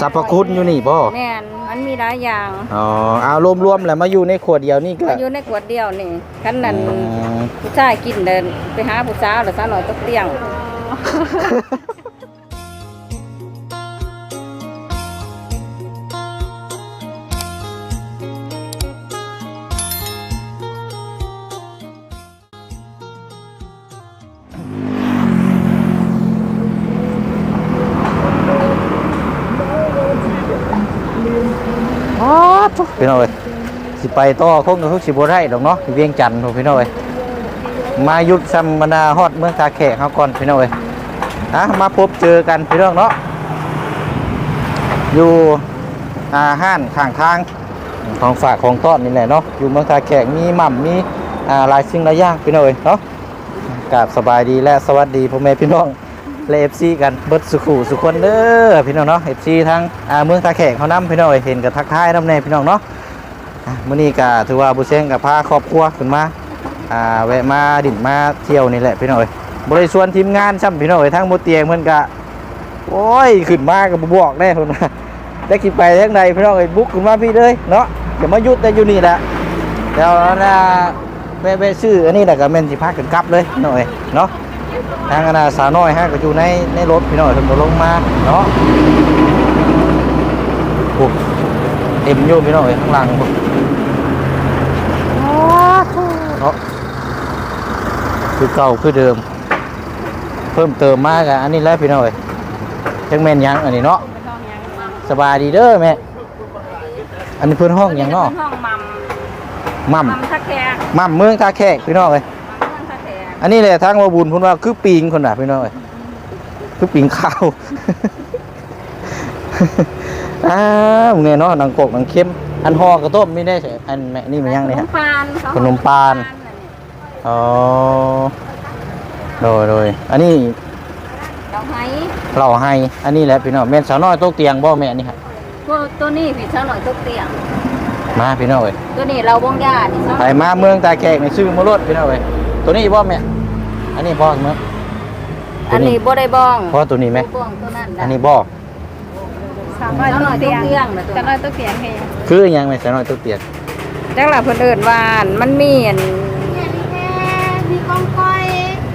สรรพคุณอยู่นี่บ่แม่นมันมีหลายอย่างอ๋อเอารวมๆแล้วมาอยู่ในขวดเดียวนี่ก็ มันอยู่ในขวดเดียวนี่คันนั้นอืม ผู้ชายกินเดินไปหาผู้สาวแล้วสาวหน่อยตกเตียง พี่น้องเอ้ยสิไปต่อคงทุกสิบ่ได้ดอกเนาะเวียงจันทน์พี่น้องเอ้ยมายุดซัมบรรดาฮอดเมืองตาแขกเฮาก่อนพี่น้องเอ้ยอะมาพบเจอกันพี่น้องเนาะอยู่อาห้านข้างทางของฝากของต้อนนี่แหละเนาะอยู่เมืองตาแขกมีหม่ำมีอ่าหลายสิ่งหลายอย่างพี่น้องเอ้ยเนาะกราบสบายดีและสวัสดีพ่อแม่พี่น้อง และเอฟซีกันเบิดสุขุสุขคนเด้อพี่น้องเนาะเอฟซีทั้งอ่าเมืองตาแขกเขานํพี่น้องเอ้ยเห็นกับทักทายนํแน่พี่น้องเนาะมื้อนี้ก็ถือว่าบุเซงกับพาครอบครัวขึ้นมาอ่าแวะมาดิ่นมาเที่ยวนี่แหละพี่น้องเอ้ยบ่ได้ชวนทีมงานซ้ำพี่น้องเอ้ยทั้งบ่เตียงเพิ่นก็โอ้ยขึ้นมาก็บ่บอกแน่เพิ่นว่าได้คิดไปทางใดพี่น้องเอ้ยบุกขึ้นมาพี่เลยเนาะอย่ามาหยุดแต่อยู่นี่แหละแล้วนะแม่ๆชื่ออันนี้แหละก็แม่นสิพากันกลับเลยพี่น้อยเนาะ ทางอนาสาวน้อยฮะก็อยู่ในในรถพี่น้อยเพิ่นบ่ลงมาเนาะโอ้เต็มอยู่พี่น้อยข้างหลังพุ่นเนาะคือเก่าคือเดิม เพิ่มเติมมากอะอันนี้แหล้วพี่น้อยจังแม่นหยังอันนี้เนาะสบายดีเด้อแม่อันนี้เพิ่นห้องหยังเนาะห้องมัมมั่มมัมทักแขกมั่มเมืองตาแขกพี่น้อยมัมเมืองทักแขก อันนี้แหละทางมาบุญพุ่นว่าคือปิงคนน่ะพี่น้อยคือปิงข้าวอ้าวเนี่ยเนาะหนังกกหนังเข้ม อันห่อกระต้มไม่ได้ใช่อันแม่นี่มันยังเนี่ยขฮะนมปานเขขนมปานอ๋อโดยโดยอันนี้เราให้เราให้ อันนี้แหละพี่น้องแม่นสาวน้อยโต๊ะเตียงบ่แม่นี่ฮะพวกตัวนี้พี่สาวหน่อยตกเตียง มาพี่น้องเอ้ยตัวนี้เราบงยานี่สาวไปมาเมืองตาแขกในซื้อมารถพี่น้องเอ้ย ตัวนี้บ่แม่อันนี้บ่เมืองอันนี้บ่ได้บ้องเพราะตัวนี้ไหมบ้องตัวนั้นอันนี้บ่สาวหน่อยตกเตียงนะตัวจะลอยตัวเสียงให้คือหยังแม่สาวน้อยโต๊ะเตียงจังหล่ะเพิ่นเอิ้นว่ามันมีอันมีกองก้อย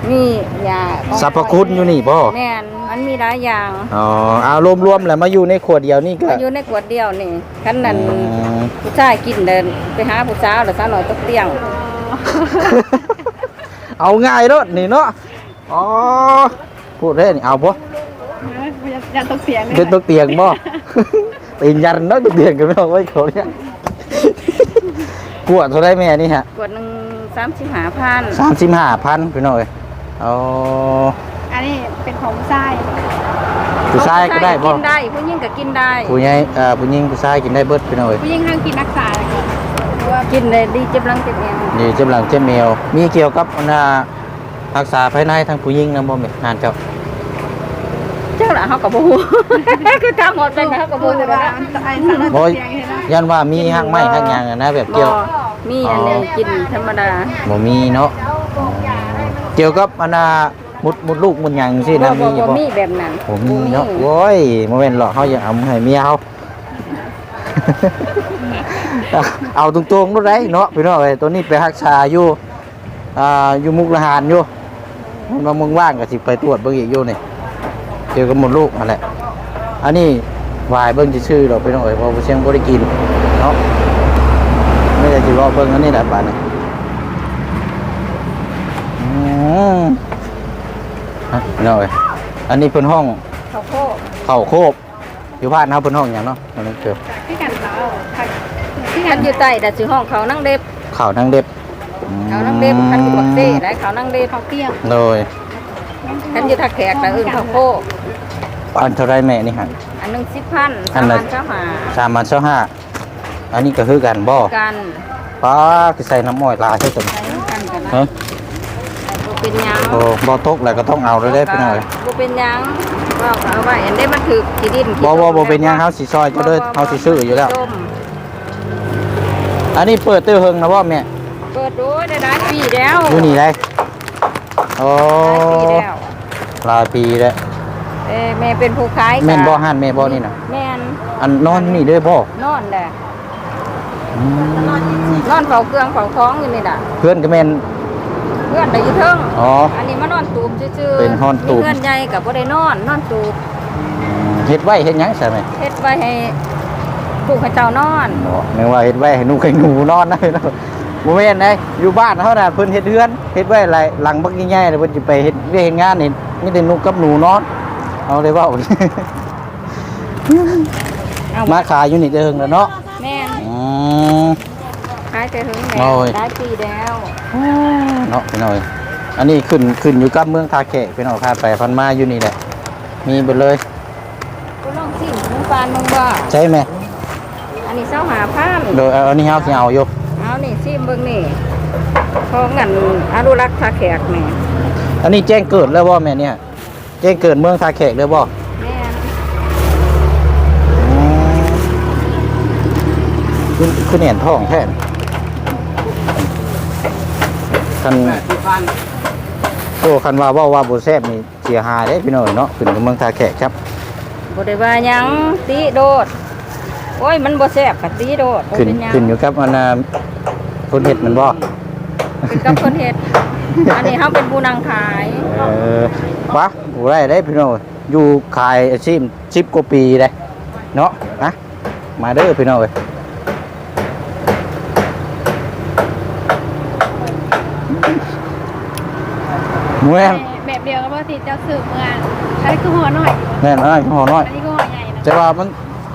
มียาของสรรพคุณอยู่นี่บ่แม่นมันมีหลายอย่างอ๋อเอารวมๆแล้วมาอยู่ในขวดเดียวนี่ก็มันอยู่ในขวดเดียวนี่คันนั้นอืมผู้ชายกินเดินไปหาผู้สาวแล้วสาวหน่อยตกเตียง เอาง่ายรถนี่เนาะอ๋อพูดได้นี่เอาบ่อย่าตกเสียงเลยเป็นตัวเตียงบ่ตีนยันเนาะตัวเตียงกันไม่เอาไว้เขาเนี่ยกวดเท่าไรแม่นี่ฮะขวดหนึ่งสามสิบห้าพันสามสิบห้าพันพี่น้อยเอาอันนี้เป็นของทรายผู้ชายก็ได้บ่กินได้ผู้หญิงก็กินได้ผู้ใหญ่เอ่อผู้หญิงผู้ชายกินได้เบิดพี่น้อยผู้หญิงห้างกินรักษาอะไร ก่อนหรือว่ากินได้ดีเจ็บหลังเจ็บเอวนี่จำหลังเจมเมลมีเกี่ยวกับอันน่ะรักษาภายในทางผู้หญิงนะบ่แม่นานเจ้าเจ้าละเขากับบูคือทำหมดเป็นเขากับบูพูดแต่แต่ว่าว่าไอ้สารบ่ตัวเสียงเห็นไหมยันว่ามีหักไม้หักหยังอะนะแบบบ่เกี่ยว มีอันนี้กินธรรมดาบ่มีเนาะเกี่ยวกับอันน่ะมุดมุดลูกมุดหยังสิบ่นะบ่มีอยู่บ่บ่มีแบบนั้นผมมีเนาะโว้ยบ่แม่นหรอกเฮาอย่าเอามาให้เมียเฮา เอาตรงๆนู่นได้เนาะพี่น้องเอ้ยตัวนี้ไปรักษาอยู่อ่าอยู่มุกดาหารอยู่มันว่ามึงว่างก็สิไปตรวจเบิ่งอีกอยู่นี่เกี่ยวกับหมดลูกนั่นแหละอันนี้วายเบิ่งซื่อๆดอกพี่น้องเอ้ยเพราะว่าเสียงบ่ได้กินเนาะไม่ได้สิรอเบิ่งอันนี้แหละบาดนี้อืมฮะพี่น้องเอ้ยอันนี้เพิ่นห้องเขาโคกเข่าโคบอยู่บ้านเฮาเพิ่นห้องหยังเนาะอันนี้เกิดที่กันเราผักที่กั คันอยู่ใต้แต่สิห้องเขานั่งเด็บข่าวนั่งเด็บอืมเขานั่งเด็บคันอยู่บักเซ่ได้เขานั่งเด็บเขาเตี้ยงโดยคันอยู่ทักแขกแต่อื่นเขาโคกอันเท่าไรแม่นี่ฮะอันหนึงสิบพันอัสานมละพันเจ้าหาสามพันเช้าห้าอันนี้ก็คือกันบ่กันป้าคือใส่น้ำอ้อยลายใช่ตัวนี้ใส่กันกันนะฮะบ่เป็นหยังโอ้บ่ตกแล้วก็ต้องเอาเลยได้อพี่น้อยบ่เป็นหยังว่าเอาไว้อันนี้มันถือที่ดินบ่บ่บ่เป็นหยังเฮาสิซอยเจะเด้อเฮาสิซื้ออยู่แล้วจม อันนี้เปิดตื้อเฮิงนะบ่แม่เปิดดูได้หลายปีแล้วอยู่นี่ได้โอ้หลายปีแล้วหลายปีแล้วเอ้ยแม่เป็นผู้ขายแม่นบ่ห้านแม่บ่นี่น่ะแม่นอันนอนนี่เด้อบ่นอนแหละอืมนอนเฝ้าเครื่องเฝ้าของอยู่นี่ล่ะเพื่อนก็แม่นเพื่อนได้อยู่เทิงอ๋ออันนี้มานอนตูบซื่อๆเป็นนอนตูบมีเพื่อนใหญ่กับบ่ได้นอนนอนตูบเฮ็ดไว้เฮ็ดหยังใช่ไหมเฮ็ดไว้ให้ ลูกให้เจ้านอนบ่แม่นว่าเฮ็ดไว้ให้หนูให้หนูนอนนะเนาะบ่แม่นเด้อยู่บ้านเฮาน่ะเพิ่นเฮ็ดเรือนเฮ็ดไว้หลายหลังบักใหญ่ๆแล้วเพิ่นสิไปเฮ็ดเวียกเฮ็ดงานนี่มีแต่หนูกับหนูนอน เอาเลยเว้าเอามาขายอยู่นี่เด้อแล้วเนาะแม่นอืมขายแต่ถึงแม่โอ้ยได้ปีแล้วเนาะพี่น้อยอันนี้ขึ้นขึ้นอยู่กับเมืองทาแขกพี่น้องพาไปพันมาอยู่นี่แหละมีเบิดเลยก็ลองสิมึงปานมึงว่าใช่ไหม อันนี้เศร้าหาพันโดยเอาอันนี้เฮาสิเอาอยู่เอานี่ซิมเบิ่งนี่ของเงินอนุรักษ์ทาแขกแม่อันนี้แจ้งเกิดแล้วบ่แม่เนี่ย แจ้งเกิดเมืองทาแขกเลยบ่แม่นอืมขึ้นขึ้นเห็นท้องแท้นคันโอ้คันว่าเว่าว่าบ่แซ่บนี่เสียหายเด้พี่น้อยเนาะขึ้นกับเมืองทาแขกครับบ่ได้ว่าหยังตีโดด โอ้ยมันบ่แซ่บก็ตีโดดบ่ขึ้นเป็นหยังขึ้นอยู่กับอันน่ะคนเฮ็ดมันบ่ขึ้นกับคนเฮ็ดอันนี้เฮาเป็นผู้นางขายเออวะบ่ได้ได้พี่น้องอยู่ขายอาชีพสิบกว่าปีเลยเนาะนะมาเด้อพี่น้องเอ้ยหมูแม่นแบบเดียวกับปกติเจ้าสืบเมืองอันนี้คือหัวหน่อยแม่นอะไรห่อน้อยอันนี้ก็หัวใหญ่นะ แต่ว่ามัน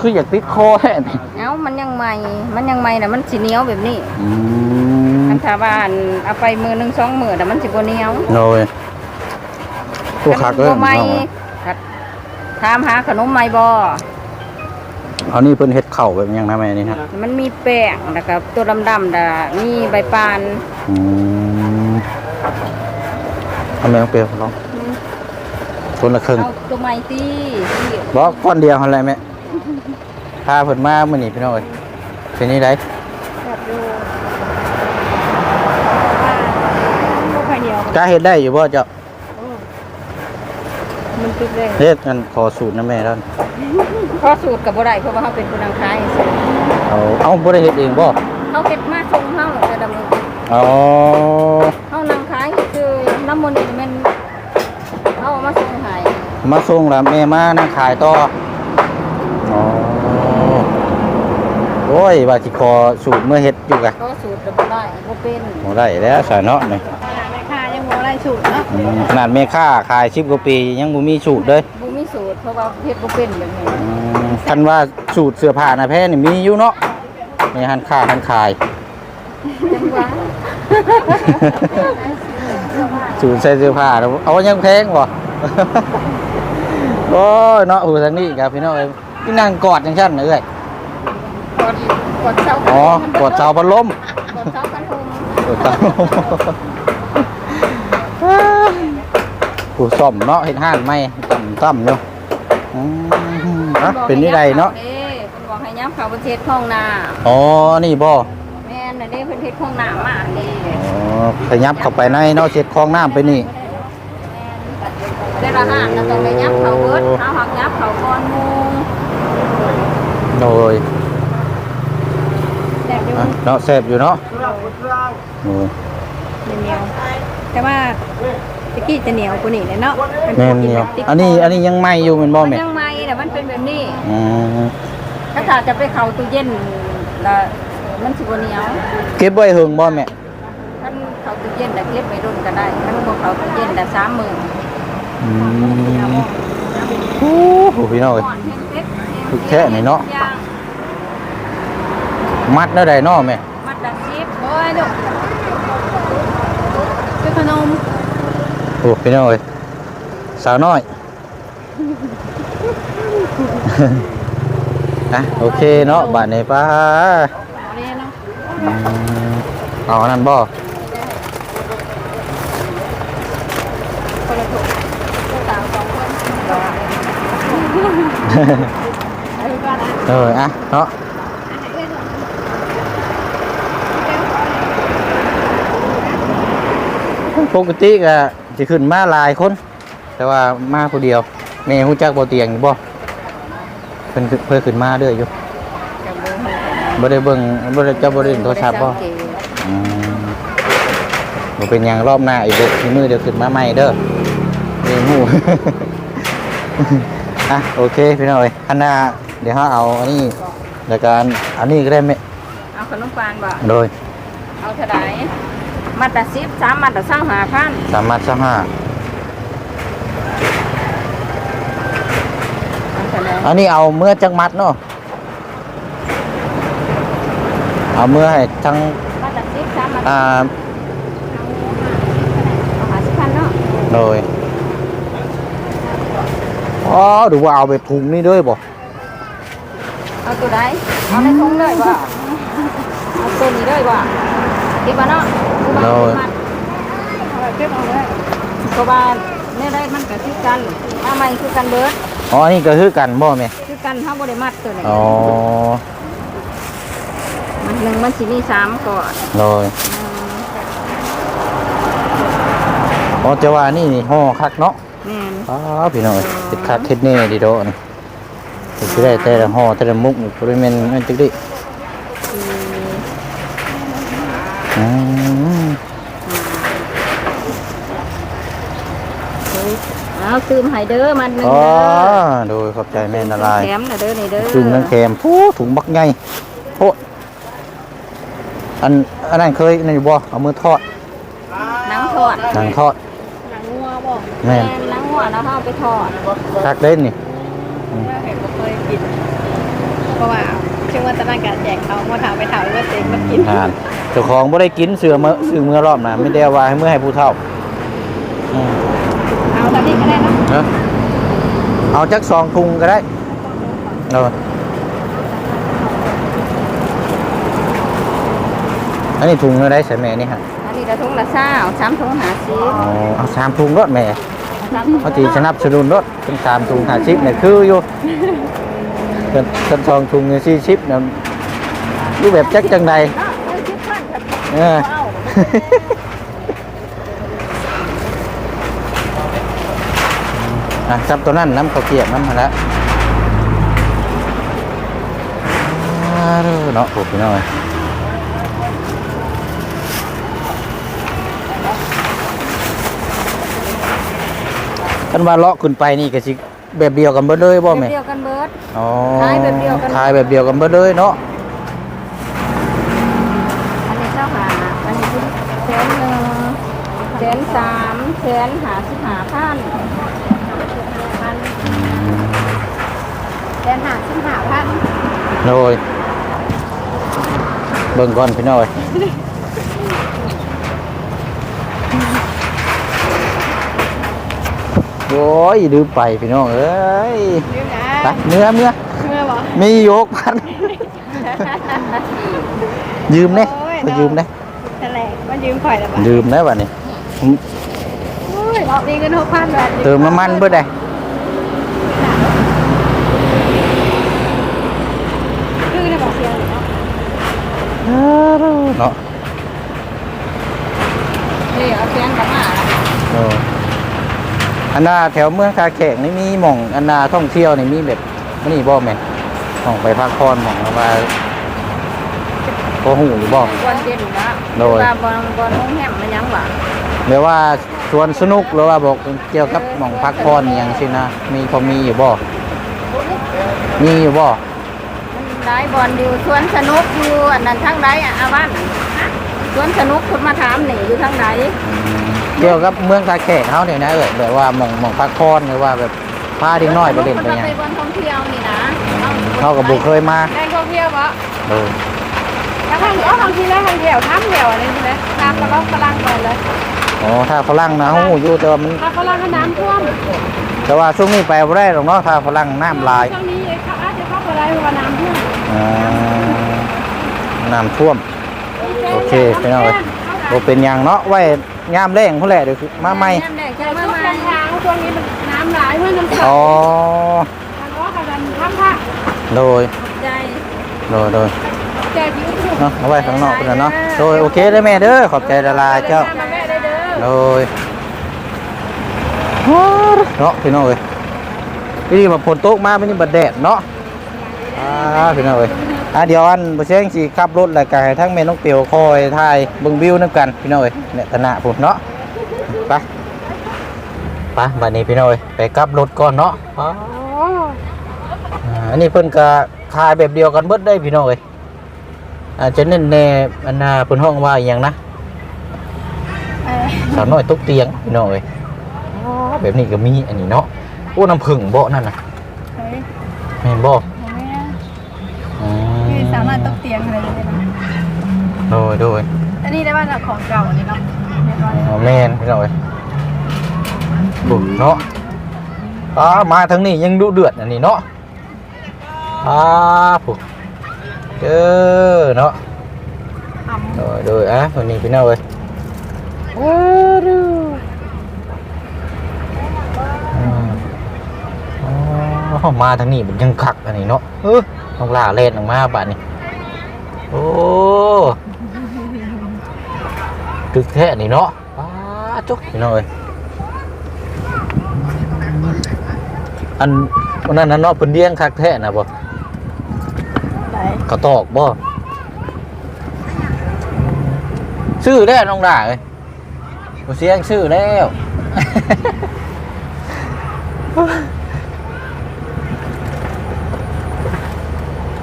คืออยากติดคอแท้นี่เอ้ามันยังใหม่ มันยังใหม่น่ะมันสิเหนียวแบบนี้อืมอันถ้าว่าอันเอาไปมือหนึงสองมือน่ะมันสิบ่เหนียวโดยตัวคักเลยบ่ใหม่คัดถามหาขนมใหม่บ่เอานี่เพิ่นเฮ็ดเข่าวแบบยังนะแม่นี่ฮะมันมีแป้งแล้วก็ตัวดำๆน่ะมีใบปานอืมทำไมต้องเปรี้ยวลองคนละครึ่งเอาตัวใหม่ตี บอกก้อนเดียวอะไรแม่ พาเพิ่นมามื้อนี้พี่น้องเอ้ยเป็นนี่ได้แบบดูลูกไข่เดียวกล้าเฮ็ดได้อยู่บ่เจ้ามันตึกเลยเฮ็ดกันขอสูตรนะแม่ท่านพอสูตรกับบ่ได้เพราะว่าเขาเป็นผู้นางขายเอาเอาบ่ได้เฮ็ดเองบ่เขาเฮ็ดมาส่งเฮาแต่ดำเนินอ๋อเฮานางขายคือน้ำมันนี่แม่นเอามาส่งให้มาส่งแล้วแม่มานั่งขายต่ออ๋อ โอ้ยว่าสิขอสูตรเมื่อเฮ็ดอยู่กะก็สูตรก็บ่ได้บ่เป็นบ่ได้แล้วสาเนาะนี่แม่ค้ายังหัวไรสูตรเนาะอืมขนาดแม่ค้าขาย10กว่าปียังบ่มีสูตรเลยบ่มีสูตรเพราะว่าเฮ็ดบ่เป็นแบบนี้อืมคันว่าสูตรเสื้อผ้านะแพ้นี่มีอยู่เนาะในหันค้าหันขาย จังว่าสูตรใส่เสื้อผ้าแล้วเอายังแพงบ่ โอ้ยเนาะอูทางนี้ครับพี่น้องเอ้ยพี่นั่งกอดจังซั่นน่ะเอ้ยก ดกดเสาอ๋อกอดเสาพัดลมกดเสากันลมกดเสาผู้ซ่อมเนาะเฮ็ดห้านใหม่ต่ำต่ำอยู่อืมอะเป็นนี่ใดเนาะเด้เพิ่นบอกให้ย้ำเข้าประเทศห้องนาอ๋อนี่บ่แม่นน่ะเด้เพิ่นเฮ็ดห้องน้ำมาอันนี้อ๋อขยับเข้าไปในเนาะเช็ดคลองน้ำไปนี่แต่ละห้างน่ะต้องได้ย้ำเข้าเบิดเอาหักย้ำเข้าก่อนหมู่โดยแบบดูอะ เนาะแซ่บอยู่เนาะโอ้ยเหนียวแต่ว่าตะกี้จะเหนียวกว่านี้เลยเนาะแม่นเดียวอันนี้อันนี้ยังใหม่อยู่แม่นบ่มันแม่ยังใหม่น่ะมันเป็นแบบนี้ อืมถ้าถ้าจะไปเข้าตู้เย็นแล้วมันสิบ่เหนียวเก็บไว้หึงบ่แม่ท่านเข้าตู้เย็นน่ะเก็บไว้รุ่นก็ได้ท่านบ่เข้าตู้เย็นน่ะ3มื้ออืมโอ้โหพี่น้องเอ้ยก่อนเฮ็ดเฮ็ดถูกแค่ไหนเนาะ ย่าง มัดแล้วได้เนาะแม่ มัดละ10โอ้ยลูกเป็นขนมโอ้พี่น้องเอ้ยสาวน้อย อะโอเคเนาะบาดนี้ป้าเอาเนี่ยเนาะอืมเอาอันนั้นบ่คนละถุงผู้สาวสองคนเอาไปก่อนนะ เอออะเนาะ ปกติก็จะขึ้นมาหลายคน แต่ว่ามาคนเดียวแม่ฮู้จักบ่เตียงอยู่บ่เพิ่นขึ้นเพิ่นขึ้นมาเด้ออยู่กับโบหูบ่ได้เบิ่งบ่ได้เจ้าบ่ได้เล่นโทรศัพท์บ่สังเกตอืมบ่เป็นหยังรอบหน้าอีกเด้อทีมือเดี๋ยวขึ้นมาใหม่เด้อเรียนฮู้อะโอเคพี่น้องเอ้ยอันหน้าเดี๋ยวเฮาเอาอันนี้แล้วก็อันนี้ก็ได้แม่เอาขนมปังบ่โดยเอาเท่าไหร่ มัดละสิบสามมัดละสามหาพันสามารถสามารถเอาเท่าไหร่อันนี้เอาเมื่อจักมัดเนาะเอาเมื่อให้ทั้งมัดละสิบสามมัดอ่าเอาหาสิบพันเนาะโดยอ๋อดูว่าเอาแบบถุงนี่ด้วยบ่เอาตัวใดเอาในถุงเลยบ่เอาตัวนี้เลยบ่ ดีบ่เนาะกูบ่เอามัดเอาแบบเก็บเอาเลยเพราะว่าเนี่ยได้มันก็คือกันมาใหม่คือกันเบิดอ๋ออันนี้ก็คือกันบ่แม่คือกันเฮาบ่ได้มัดตัวนี้อ๋อมันหนึ่งมันสิมีสามก่อนโดยอ๋อจะว่านี่นี่ห่อคักเนาะแม่นอ๋อพี่น้องเฮ็ดคักเฮ็ดแน่ดีโดนี่สิได้แต่ละห่อแต่ละมุกนี่บ่ได้แม่นอันจักดิ เอาซื้อมาให้เด้อมันหนึงอ๋อเด้อโดยขอบใจแม่ละลายแถมน่ะเด้อนี่เด้อถุงนังแคมโอ้ถุงบักใหญ่โอ้อันอันนั้นเคยนั่นอยู่บ่เอามือทอดหนังทอดหนังทอด หนังงัวบอกแม่น หนังหัวแล้วเฮาเอาไปทอดคักเล่นนี่ว่าเห็นบ่เคยกิน เพราะว่าช่วงวันตะนันการแจกเขามาถามไปถามว่าเต็งมากินอ่านเจ้าของบ่ได้กินเสือมื้อซื้อมื้อรอบน่ะไม่ได้ว่าให้มื้อให้ผู้เฒ่าอืมเอาตอนนี้ก็ได้นะเนอะเอาจักสองถุงก็ได้เอออันนี้ถุงละได้ใส่แม่นี่ฮะอันนี้ก็ถุงละเศร้าสามถุงห้าสิบอ๋อเอาสามถุงรถแม่ สามถุงเขาตีสนับสนุนรถเป็นสามถุงห้าสิบเนี่ยคืออยู่เป็นเป็นสองถุงเนี่ยสี่สิบเนี่ยอยู่แบบจักจังใด เนาะ เออเอาอะจับตัวนั้นน้ำข้าวเกรียบน้ำมาแล้วอ่าเด้อเนาะโอ้พี่น้อยกันว่าเลาะขึ้นไปนี่ก็สิแบบเดียวกันเบิดเลยบ่แม่เดียวกันเบิดอ๋อขายแบบเดียวกันขายแบบเดียวกันเบิดเลยเนาะ อันนี้เจ้าหาอันนี้คือแสนหนึ่งแส นสามแสนหาสิบหาพันพันแดนหาสิบหาพันโดยเบิ่งก่อนพี่น้อยโอ้ยดื้อไปพี่น้องเอ้ยยืมนะไปเมื่อเมื่อเมื่อบอกมีโยกพันยืมเน่โอ้ยไปยืมเน่นั่นแหละมันยืมข่อยแล้วบ่ยืมได้ป่ะนี่ ผมโอ้ยมีเงินหกพันบาทเติมน้ำมันเบิดได้คือในบอกเสียงเนาะเนาะนี่เอาแสนกับมาเอออันนาแถวเมืองคาแขกนี่มีหม่องอันนาท่องเที่ยวนี่มีแบบนี่บ่แม่นหม่องไปพักผ่อนหม่องว่าพอหูอยู่บ่บอลเด่นนะโดยว่าบอลบอลโรงแรมมันยังหวาน หรือว่าชวนสนุกหรือว่าบอกเกี่ยวกับหม่องพักผ่อนอหย่างสินะ มีพอมีอยู่บ่มีอยู่บ่มันได้บอลอยู่สวนสนุกอยู่อันนั้นทั้งใดอะอาวันสวนสนุกคนมาถามนี่อยู่ทั้งใดเกี่ยวกับเมืองคาแขกเฮาเนี่ยนะเอ้ยแบบว่าหม่องหม่องพักผ่อนหรือว่าแบบพาเด็กน้อยไปเล่นไปหยังไปบอลท่องเที่ยวนี่นะเฮาก็บ่เคยมาได้ท่องเที่ยวบ่เออแล้วทางเอาทางที่แล้วทางเดียวน้ำเดียวอะไรนี่นะน้ำแล้วก็กำลังไปเลย อ๋อถ้าฝรั่งนะฮู้อยู่แต่ว่ามันถ้าฝรั่งก็น้ำท่วมแต่ว่าช่วงนี้ไปบ่ได้หรอกเนาะถ้าฝรั่งน้ำลายช่วงนี้เขาอาจจะเข้าไปได้เพราะว่าน้ำท่วมอ่าน้ำท่วม โอเคพี่น้องเอ้ยบ่เป็นหยังเนาะไว้ยามแรงพุ่นแหละเดี๋ยวมาใหม่น้ำแดงแต่ใช่ช่วมางใหม่กลางทางช่วงนี้มันน้ำหลายเพื่อนน้ำใสอ๋อทางว่ากันทำค่ะโดยใจโดยโดยเจอยิ้มเนาะเอาไว้ข้างนอกพุ่นน่ะเนาะโดยโอเคเด้อแม่เด้อขอบใจละลายเจ้ามาแม่ได้ เด้อโดยเนาะพี่น้องเอ้ยพี่นี่มาฝนตกมามันนี่บัดแดดเนาะอ่าพี่น้องเอ้ยอะเดี๋ยวอันบ่เชงสิขับรถแล้วก็ให้ทั้งแม่น้องเปียวคอยถ่ายเบิ่งวิวนํกันพี่น้องเอ้ยเนี่ยตะหนะพุ่นเนาะไปไปบัดนี้พี่น้องเอ้ยไปกลับรถก่อนเนาะอ๋ออันนี้เพิ่นก็ขายแบบเดียวกันเบิดได้พี่น้องเอ้ยอาจจะเน้นแน่อันน่ะเพิ่นห้องว่าอหยังนะ สาวน้อยตกเตียงพี่น้องเอ้ยอ๋อแบบนี้ก็มีอันนี้เนาะโอ้น้ำผึ้งบ่นั่นน่ะเฮ้ยแม่นบ่โอ้แม่อืมคือสามารถตกเตียงอะไรอย่างเงี้ยนะโดยโดยอันนี้ได้ว่าจากของเก่าอันนี้เนาะเรียบร้อยอ๋อแม่นพี่น้องเอ้ยบุเนาะอ่ามาทางนี้ยังดุเดือดอันนี้เนาะอ่าปุ๊เด้อเนาะ ทำโดยโดยอะวันนี้พี่น้ องเอ้ยว้าดูอืมอ๋อมาทางนี้มันยังคักอันนี้เนาะเออต้องล่าเล่นออกมาบัดนี้โอ้ตึกแท้นี่เนาะป้าจุกพี่น้องเอ้ยอันวันนั้นน่ะเนาะเพิ่นเลี้ยงคักแท้น่ะบ่ไหนกระตอกบ่ชื่อแล้วน้องด่าเอ้ย บ่เสียงชื่อแล้ว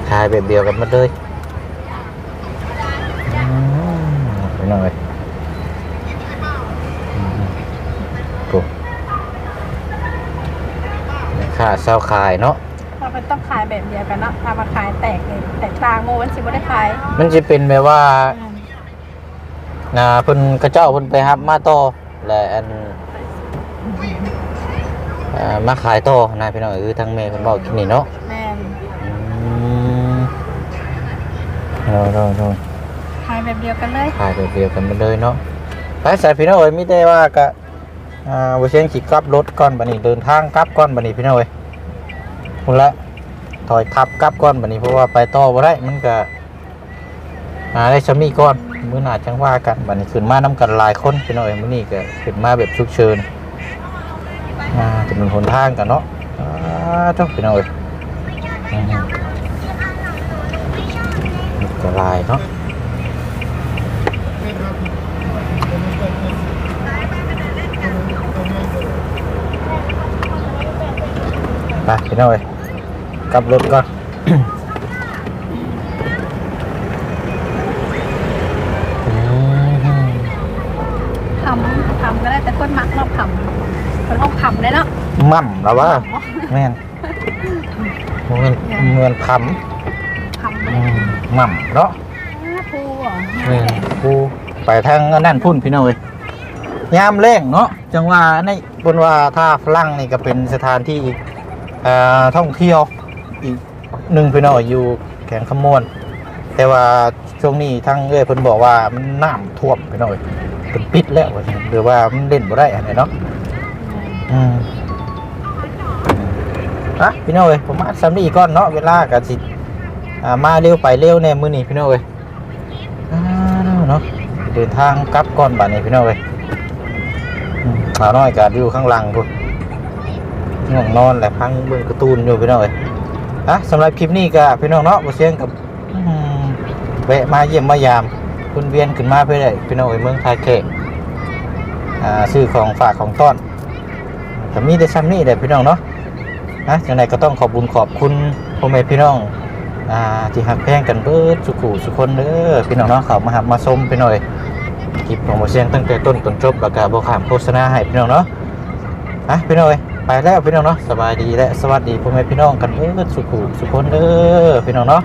ทายแบบเดียวกันหมาเลยอืมไปหน่อยอืมกูค่าเศร้าขายเนาะเราเป็นต้องขายแบบเดียวกันเนาะเอามาขายแตกเลยแตกต่างโมมันสิบ่ได้ขาย มันจะเป็นแบบว่า อืม อ่าเพิ่นกระเจ้าเพิ่นไปรับมาต่อและอันอ่ามาขายต่อนะพี่น้องคือทางแม่เพิ่นบอกกินนี่เนาะแม่นอืมเอาเอาเอาขายแบบเดียวกันเลยขายแบบเดียวกันหมาเลยเนาะไปสายพี่น้องเอ้ยมีแต่ว่าก็อ่าบ่เชียงสิกลับรถก่อนบัดนี้เดินทางกลับก่อนบัดนี้พี่น้องเอ้ยพุ่นละถอยทับกลับก่อนบัดนี้เพราะว่าไปต่อบ่ได้มันก็ อ่าได้ชมีก่อนมื้อหน้าจังว่ากันบัดนี้ขึ้นมานํกันหลายคนพี่น้อยมื้อนี้ก็ขึ้นมาแบบฉุกเฉินอ่าถนนหนทางกันเนาะอ่าเจ้าพี่น้อยก็ลายเนาะไปพี่น้อยกลับรถก่อน มั่มแล้วว่าแม่นเงินเงินคทำำได้อืมมั่มเนาะผู้อะแม่นกูไปทางนั่นพุ่นพี่น้องเอ้ยยามแรงเนาะจังว่าในบนว่าท่าฝรั่งนี่ก็เป็นสถานที่เอ่อท่องเที่ยวอีกหนึ่งพี่น้องอยู่แข่งขมวน แต่ว่าช่วงนี้ทั้งเอ้ยเพิ่นบอกว่ามันน้ำท่วมพี่น้องเอ้ยเพิ่นปิดแล้วว่าซั่นหรือว่ามันเล่นบ่ได้อันไหนเนาะอืม อะพี่น้องเอ้ยผมมาซ้ำนี่ก่อนเนาะเวลากันสิอ่ามาเร็วไปเร็วแน่มื้อนี้พี่น้องเอ้ยอ่าเนาะเดินทางกลับก่อนบัดนี้พี่น้องเอ้ยอืมสาวน้อยก็อยู่ข้างหลังพุ่นง่วงนอนแหละพังเบิ่งการ์ตูนอยู่พี่น้องเอ้ยอะสำหรับคลิปนี้ก็พี่น้องเนาะบ่เสียงกับแวะมาเยี่ยมมายามคุณเวียนขึ้นมาเพื่อได้พี่น้องเอ้ยเมืองไทยเกอ่าซื้อของฝากของต้อนแต่มีแต่ซ้ำนี่แหละพี่น้องเนาะ นะยังไงก็ต้องขอบคุญขอบคุณพ่อแม่พี่น้องอ่าที่หักแพงกันเบิดสุขุสุคนเด้อพี่น้องเนาะเขามาหับมาชมไปหน่อยคลิปของโมเสียงตั้งแต่ต้นจนจบประกาศบ่ขามโฆษณาให้พี่น้องเนาะอะพี่น้อยไปแล้วพี่น้องเนาะสบายดีและสวัสดีพ่อแม่พี่น้องกันเบิดสุขุสุคนเด้อพี่น้องเนาะ